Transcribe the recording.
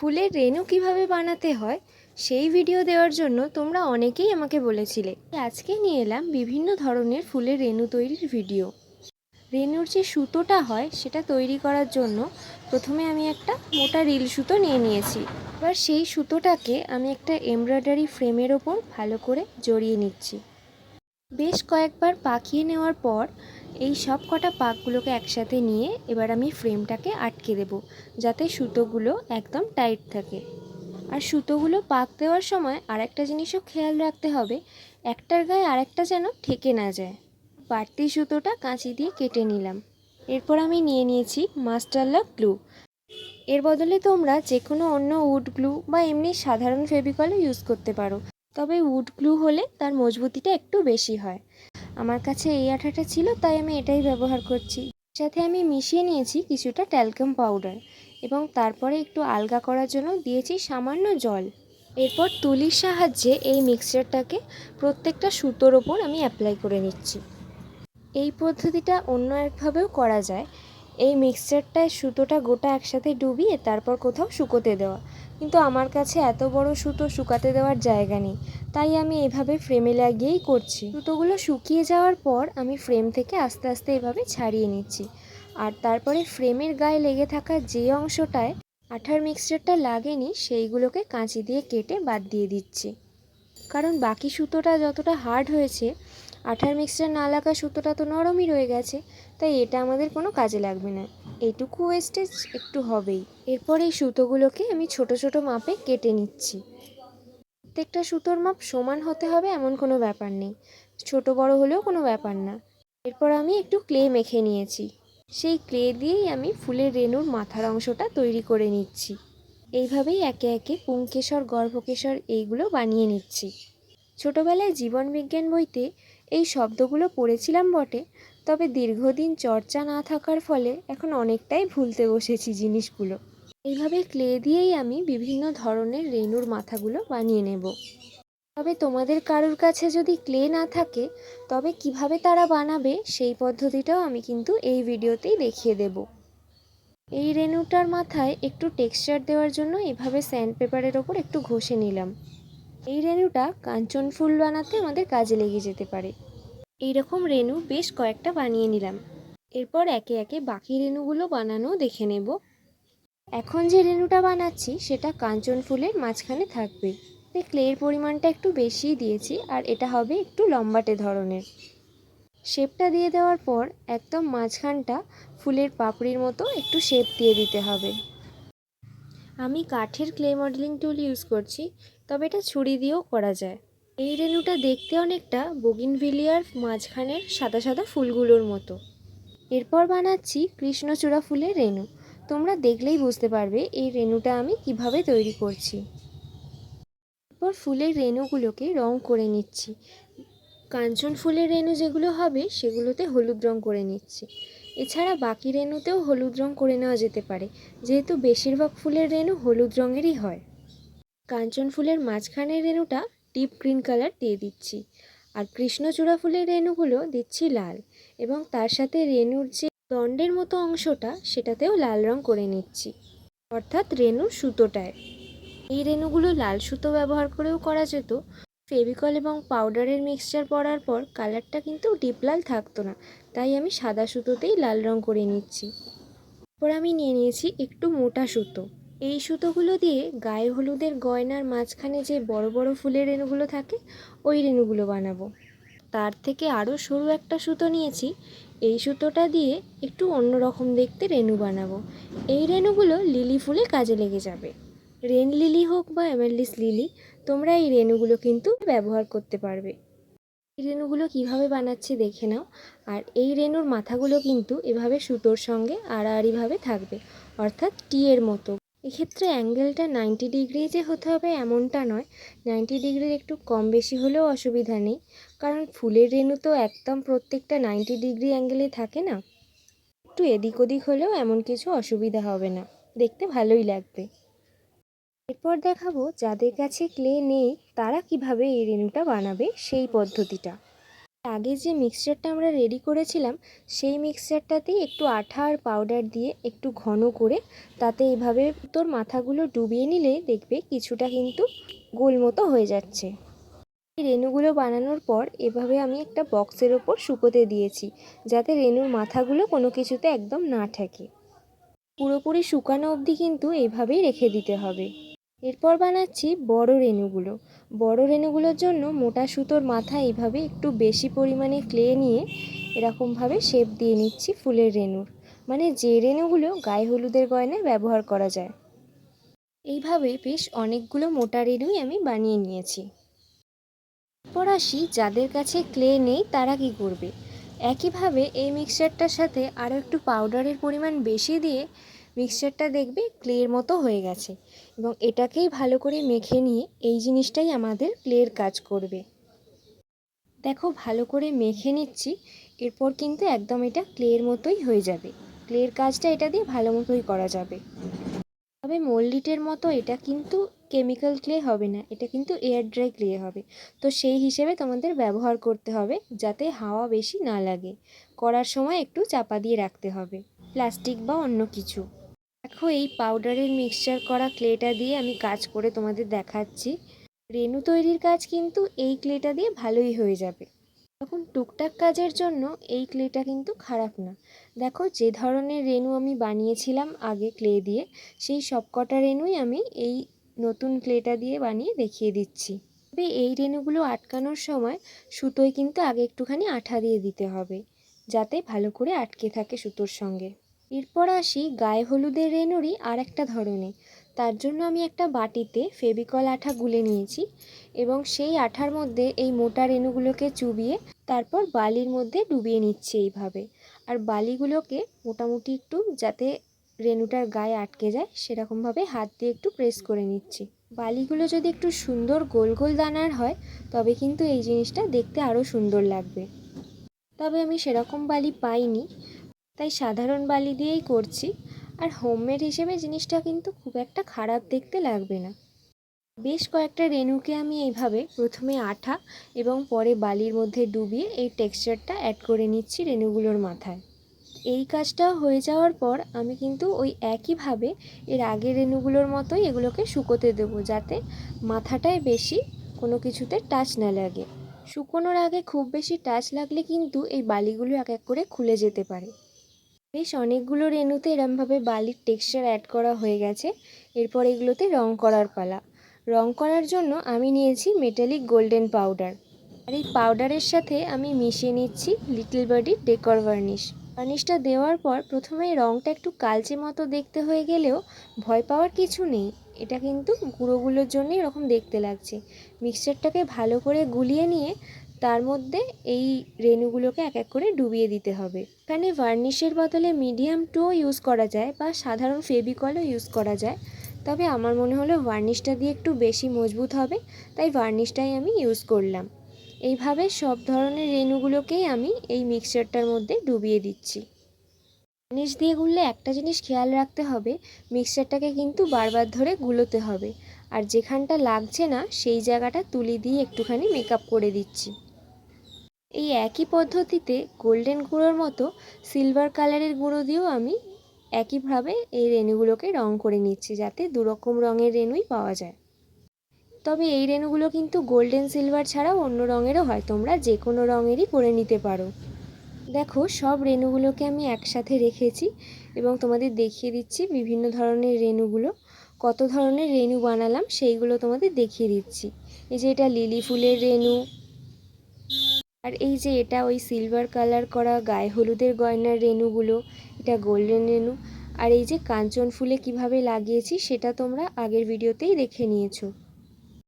ফুলের রেণু কীভাবে বানাতে হয়, সেই ভিডিও দেওয়ার জন্য তোমরা অনেকেই আমাকে বলেছিলে। আজকে নিয়ে এলাম বিভিন্ন ধরনের ফুলের রেণু তৈরির ভিডিও রেণুর যে সুতোটা হয়, সেটা তৈরি করার জন্য প্রথমে আমি একটা মোটা রিল সুতো নিয়ে নিয়েছি। এবার সেই সুতোটাকে আমি একটা এমব্রয়ডারি ফ্রেমের ওপর ভালো করে জড়িয়ে নিচ্ছি। বেশ কয়েকবার পাকিয়ে নেওয়ার পর এই সব কটা পাকগুলোকে একসাথে নিয়ে এবার আমি ফ্রেমটাকে আটকে দেব, যাতে সুতোগুলো একদম টাইট থাকে। আর সুতোগুলো পাক দেওয়ার সময় আরেকটা জিনিসও খেয়াল রাখতে হবে, একটার গায়ে আরেকটা যেন ঠেকে না যায়। বাড়তি সুতোটা কাঁচি দিয়ে কেটে নিলাম। এরপর আমি নিয়ে নিয়েছি মাস্টার লক গ্লু। এর বদলে তোমরা যে কোনো অন্য উড গ্লু বা এমনি সাধারণ ফেভিকলও ইউজ করতে পারো। তবে উড গ্লু হলে তার মজবুতিটা একটু বেশি হয়। আমার কাছে এই আঠাটা ছিল, তাই আমি এটাই ব্যবহার করছি। সাথে আমি মিশিয়ে নিয়েছি কিছুটা ট্যালকাম পাউডার এবং তারপরে একটু আলগা করার জন্য দিয়েছি সামান্য জল। এরপর তুলির সাহায্যে এই মিক্সচারটাকে প্রত্যেকটা সুতোর ওপর আমি অ্যাপ্লাই করে নিচ্ছি। এই পদ্ধতিটা অন্য একভাবেও করা যায়। এই মিক্সচারটায় সুতোটা গোটা একসাথে ডুবিয়ে তারপর কোথাও শুকোতে দেওয়া। কিন্তু আমার কাছে এত বড় সুতো শুকাতে দেওয়ার জায়গা নেই, তাই আমি এভাবে ফ্রেমে লাগিয়েই করছি। সুতোগুলো শুকিয়ে যাওয়ার পর আমি ফ্রেম থেকে আস্তে আস্তে এভাবে ছাড়িয়ে নিচ্ছি। আর তারপরে ফ্রেমের গায়ে লেগে থাকা যে অংশটায় আঠার মিক্সচারটা লাগেনি, সেইগুলোকে কাঁচি দিয়ে কেটে বাদ দিয়ে দিচ্ছি। কারণ বাকি সুতোটা যতটা হার্ড হয়েছে আঠার মিক্সচার না লাগা সুতোটা তো নরমই রয়ে গেছে, তাই এটা আমাদের কোনো কাজে লাগবে না। এইটুকু ওয়েস্টেজ একটু হবেই। এরপর এই সুতোগুলোকে আমি ছোট ছোট মাপে কেটে নিচ্ছি। প্রত্যেকটা সুতোর মাপ সমান হতে হবে এমন কোনো ব্যাপার নেই। ছোট বড় হলেও কোনো ব্যাপার না। এরপর আমি একটু ক্লে মেখে নিয়েছি। সেই ক্লে দিয়েই আমি ফুলের রেণুর মাথার অংশটা তৈরি করে নিচ্ছি। এইভাবেই একে একে পুংকেশর, গর্ভকেশর এইগুলো বানিয়ে নিচ্ছি। ছোটোবেলায় জীবনবিজ্ঞান বইতে এই শব্দগুলো পড়েছিলাম বটে, তবে দীর্ঘদিন চর্চা না থাকার ফলে এখন অনেকটাই ভুলতে বসেছি জিনিসগুলো। এইভাবে ক্লে দিয়েই আমি বিভিন্ন ধরনের রেণুর মাথাগুলো বানিয়ে নেব। তবে তোমাদের কারোর কাছে যদি ক্লে না থাকে, তবে কীভাবে তারা বানাবে সেই পদ্ধতিটাও আমি কিন্তু এই ভিডিওতেই দেখিয়ে দেব। এই রেণুটার মাথায় একটু টেক্সচার দেওয়ার জন্য এভাবে স্যান্ড পেপারের ওপর একটু ঘষে নিলাম। এই রেণুটা কাঞ্চন ফুল বানাতে আমাদের কাজে লেগে যেতে পারে। এই রকম রেণু বেশ কয়েকটা বানিয়ে নিলাম। এরপর একে একে বাকি রেণুগুলো বানানো দেখে নেব। এখন যে রেণুটা বানাচ্ছি, সেটা কাঞ্চন ফুলের মাঝখানে থাকবে। ক্লের পরিমাণটা একটু বেশিই দিয়েছি, আর এটা হবে একটু লম্বাটে ধরনের। শেপটা দিয়ে দেওয়ার পর একদম মাঝখানটা ফুলের পাপড়ির মতো একটু শেপ দিয়ে দিতে হবে। আমি কাঠের ক্লে মডেলিং টুল ইউজ করছি, তবে এটা ছুরি দিয়েও করা যায়। এই রেণুটা দেখতে অনেকটা বগিনভিলিয়ার মাঝখানের সাদা সাদা ফুলগুলোর মতো। এরপর বানাচ্ছি কৃষ্ণচূড়া ফুলের রেণু। তোমরা দেখলেই বুঝতে পারবে এই রেণুটা আমি কীভাবে তৈরি করছি। এরপর ফুলের রেণুগুলোকে রং করে নিচ্ছি। কাঞ্চন ফুলের রেণু যেগুলো হবে, সেগুলোতে হলুদ রং করে নিচ্ছি। এছাড়া বাকি রেণুতেও হলুদ রং করে নেওয়া যেতে পারে, যেহেতু বেশিরভাগ ফুলের রেণু হলুদ রঙেরই হয়। কাঞ্চন ফুলের মাঝখানের রেণুটা ডিপ গ্রিন কালার দিয়ে দিচ্ছি। আর কৃষ্ণচূড়া ফুলের রেণুগুলো দিচ্ছি লাল এবং তার সাথে রেণুর যে দণ্ডের মতো অংশটা, সেটাতেও লাল রং করে নিচ্ছি। অর্থাৎ রেণুর সুতোটায়। এই রেণুগুলো লাল সুতো ব্যবহার করেও করা যেত। ফেভিকল এবং পাউডারের মিক্সচার পরার পর কালারটা কিন্তু ডিপ লাল থাকতো না। তাই আমি সাদা সুতোতেই লাল রং করে নিচ্ছি। এরপর আমি নিয়ে নিয়েছি একটু মোটা সুতো। এই সুতোগুলো দিয়ে গায়ে হলুদের গয়নার মাঝখানে যে বড় বড় ফুলের রেণুগুলো থাকে, ওই রেণুগুলো বানাবো। তার থেকে আরও সরু একটা সুতো নিয়েছি। এই সুতোটা দিয়ে একটু অন্যরকম দেখতে রেণু বানাবো। এই রেণুগুলো লিলি ফুলে কাজে লেগে যাবে। রেন লিলি হোক বা এমারলিস লিলি, তোমরা এই রেণুগুলো কিন্তু ব্যবহার করতে পারবে। এই রেণুগুলো কীভাবে বানাচ্ছি দেখে নাও। আর এই রেণুর মাথাগুলো কিন্তু এভাবে সুতোর সঙ্গে আড়াআড়িভাবে থাকবে, অর্থাৎ টি এর মতো। এক্ষেত্রে অ্যাঙ্গেলটা নাইনটি ডিগ্রি যে হতে হবে এমনটা নয়। নাইনটি ডিগ্রির একটু কম বেশি হলেও অসুবিধা নেই। কারণ ফুলের রেণু তো একদম প্রত্যেকটা নাইনটি ডিগ্রি অ্যাঙ্গেলে থাকে না। একটু এদিক ওদিক হলেও এমন কিছু অসুবিধা হবে না। দেখতে ভালোই লাগবে। এরপর দেখাবো যাদের কাছে ক্লে নেই, তারা কীভাবে এই রেণুটা বানাবে সেই পদ্ধতিটা। আগে যে মিক্সচারটা আমরা রেডি করেছিলাম, সেই মিক্সচারটাতেই একটু আঠা আর পাউডার দিয়ে একটু ঘন করে তাতে এইভাবে তোর মাথাগুলো ডুবিয়ে নিলে দেখবে কিছুটা কিন্তু গোল মতো হয়ে যাচ্ছে। এই রেনুগুলো বানানোর পর এভাবে আমি একটা বক্সের ওপর শুকোতে দিয়েছি, যাতে রেনুর মাথাগুলো কোনো কিছুতে একদম না ঠেকে। পুরোপুরি শুকানো অবধি কিন্তু এইভাবেই রেখে দিতে হবে। এরপর বানাচ্ছি বড় রেণুগুলো। বড় রেণুগুলোর জন্য মোটা সুতোর মাথা এইভাবে একটু বেশি পরিমাণে ক্লে নিয়ে এরকমভাবে শেপ দিয়ে নিচ্ছি ফুলের রেনুর মানে যে রেণুগুলো গায়ে হলুদের গয়নায় ব্যবহার করা যায়। এইভাবে বেশ অনেকগুলো মোটা রেণুই আমি বানিয়ে নিয়েছি। এরপর আসি যাদের কাছে ক্লে নেই তারা কি করবে? একইভাবে এই মিক্সচারটার সাথে আরও একটু পাউডারের পরিমাণ বেশি দিয়ে মিক্সচারটা দেখবে ক্লের মতো হয়ে গেছে এবং এটাকেই ভালো করে মেখে নিয়ে এই জিনিসটাই আমাদের ক্লের কাজ করবে। দেখো ভালো করে মেখে নিচ্ছি, এরপর কিন্তু একদম এটা ক্লের মতোই হয়ে যাবে। ক্লের কাজটা এটা দিয়ে ভালো মতোই করা যাবে। তবে মোল্ডিটের মতো এটা কিন্তু কেমিক্যাল ক্লে হবে না, এটা কিন্তু এয়ার ড্রাই ক্লে হবে। তো সেই হিসেবে তোমাদের ব্যবহার করতে হবে যাতে হাওয়া বেশি না লাগে। করার সময় একটু চাপা দিয়ে রাখতে হবে প্লাস্টিক বা অন্য কিছু। দেখো, এই পাউডারের মিক্সচার করা ক্লেটা দিয়ে আমি কাজ করে তোমাদের দেখাচ্ছি। রেনু তৈরির কাজ কিন্তু এই ক্লেটা দিয়ে ভালোই হয়ে যাবে। তখন টুকটাক কাজের জন্য এই ক্লেটা কিন্তু খারাপ না। দেখো, যে ধরনের রেনু আমি বানিয়েছিলাম আগে ক্লে দিয়ে, সেই সবকটা রেনুই আমি এই নতুন ক্লেটা দিয়ে বানিয়ে দেখিয়ে দিচ্ছি। তবে এই রেনুগুলো আটকানোর সময় সুতোয় কিন্তু আগে একটুখানি আঠা দিয়ে দিতে হবে, যাতে ভালো করে আটকে থাকে সুতোর সঙ্গে। এরপর আসি গায়ে হলুদের রেনুরই আর একটা ধরনের তার জন্য আমি একটা বাটিতে ফেবিকল আঠা গুলে নিয়েছি এবং সেই আঠার মধ্যে এই মোটা রেনুগুলোকে চুবিয়ে তারপর বালির মধ্যে ডুবিয়ে নিচ্ছি এইভাবে। আর বালিগুলোকে মোটামুটি একটু যাতে রেনুটার গায়ে আটকে যায়, সেরকমভাবে হাত দিয়ে একটু প্রেস করে নিচ্ছি। বালিগুলো যদি একটু সুন্দর গোল গোল দানার হয়, তবে কিন্তু এই জিনিসটা দেখতে আরও সুন্দর লাগবে। তবে আমি সেরকম বালি পাইনি। তাই সাধারণ বালি দিয়েই করছি। আর হোমমেড হিসেবে জিনিসটা কিন্তু খুব একটা খারাপ দেখতে লাগবে না। বেশ কয়েকটা রেনুকে আমি এইভাবে প্রথমে আঠা এবং পরে বালির মধ্যে ডুবিয়ে এই টেক্সচারটা অ্যাড করে নিচ্ছি রেনুগুলোর মাথায়। এই কাজটা হয়ে যাওয়ার পর আমি কিন্তু ওই একইভাবে এর আগের রেনুগুলোর মতোই এগুলোকে শুকোতে দেবো যাতে মাথাটায় বেশি কোনো কিছুতে টাচ না লাগে। শুকোনোর আগে খুব বেশি টাচ লাগলে কিন্তু এই বালিগুলো এক এক করে খুলে যেতে পারে। বেশ অনেকগুলো রেনুতে এরমভাবে বালির টেক্সচার অ্যাড করা হয়ে গেছে। এরপর এগুলোতে রং করার পালা। রং করার জন্য আমি নিয়েছি মেটালিক গোল্ডেন পাউডার আর এই পাউডারের সাথে আমি মিশিয়ে নিচ্ছি লিটল বার্ডি ডেকর ভার্নিশ ভার্নিশটা দেওয়ার পর প্রথমে রঙটা একটু কালচে মতো দেখতে হয়ে গেলেও ভয় পাওয়ার কিছু নেই। এটা কিন্তু গুঁড়োগুলোর জন্যই এরকম দেখতে লাগছে। মিক্সচারটাকে ভালো করে গুলিয়ে নিয়ে তার মধ্যে এই রেণুগুলোকে এক এক করে ডুবিয়ে দিতে হবে। এখানে ভার্নিশের বদলে মিডিয়াম টুও ইউজ করা যায় বা সাধারণ ফেবিকলও ইউজ করা যায়। তবে আমার মনে হলো ভার্নিশটা দিয়ে একটু বেশি মজবুত হবে, তাই ভার্নিশটাই আমি ইউজ করলাম। এইভাবে সব ধরনের রেনুগুলোকেই আমি এই মিক্সচারটার মধ্যে ডুবিয়ে দিচ্ছি। ভার্নিশ দিয়ে গুললে একটা জিনিস খেয়াল রাখতে হবে মিক্সচারটাকে কিন্তু বারবার ধরে গুলোতে হবে। আর যেখানটা লাগছে না, সেই জায়গাটা তুলি দিয়ে একটুখানি মেকআপ করে দিচ্ছি। এই একই পদ্ধতিতে গোল্ডেন গুঁড়োর মতো সিলভার কালারের গুঁড়ো দিয়েও আমি একইভাবে এই রেণুগুলোকে রং করে নিচ্ছি যাতে দুরকম রঙের রেণুই পাওয়া যায়। তবে এই রেণুগুলো কিন্তু গোল্ডেন সিলভার ছাড়াও অন্য রঙেরও হয়, তোমরা যে কোনো রঙেরই করে নিতে পারো। দেখো, সব রেণুগুলোকে আমি একসাথে রেখেছি এবং তোমাদের দেখিয়ে দিচ্ছি বিভিন্ন ধরনের রেণুগুলো, কত ধরনের রেণু বানালাম সেইগুলো তোমাদের দেখিয়ে দিচ্ছি। এই যে এটা লিলি ফুলের রেনু আর এই যে এটা ওই সিলভার কালার করা গায়ে হলুদের গয়নার রেনুগুলো এটা গোল্ডেন রেনু আর এই যে কাঞ্চন ফুলে কীভাবে লাগিয়েছি, সেটা তোমরা আগের ভিডিওতেই দেখে নিয়েছো।